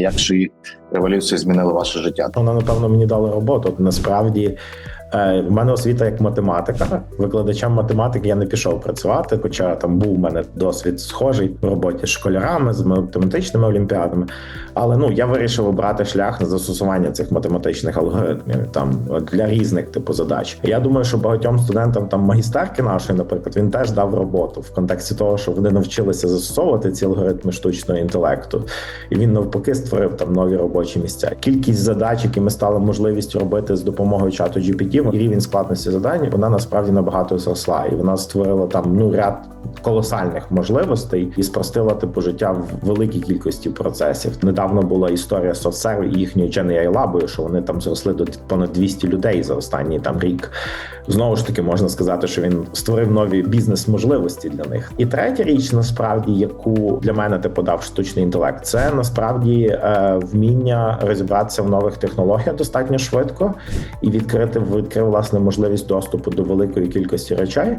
Як же революція змінила ваше життя? Вона напевно мені дала роботу. Насправді е, в мене освіта як математика. Викладачем математики я не пішов працювати, хоча там був у мене досвід схожий в роботі з школярами, з математичними олімпіадами. Але ну я вирішив обрати шлях на застосування цих математичних алгоритмів там для різних типу задач. Я думаю, що багатьом студентам там магістерки нашої, наприклад, він теж дав роботу в контексті того, що вони навчилися застосовувати ці алгоритми штучного інтелекту, і він навпаки створив там нові робочі місця. Кількість задач, які ми стали можливістю робити з допомогою чату GPT, і рівень складності завдань, вона насправді набагато зросла, і вона створила там ну ряд колосальних можливостей і спростила типу життя в великій кількості процесів. Недавно була історія SoftServe і їхньою GenAI лабою, що вони там зросли до понад 200 людей за останній там рік. Знову ж таки, можна сказати, що він створив нові бізнес-можливості для них. І третя річ, насправді, яку для мене ти подав штучний інтелект, це насправді е, вміння розібратися в нових технологіях достатньо швидко і відкрити відкрив власне можливість доступу до великої кількості речей.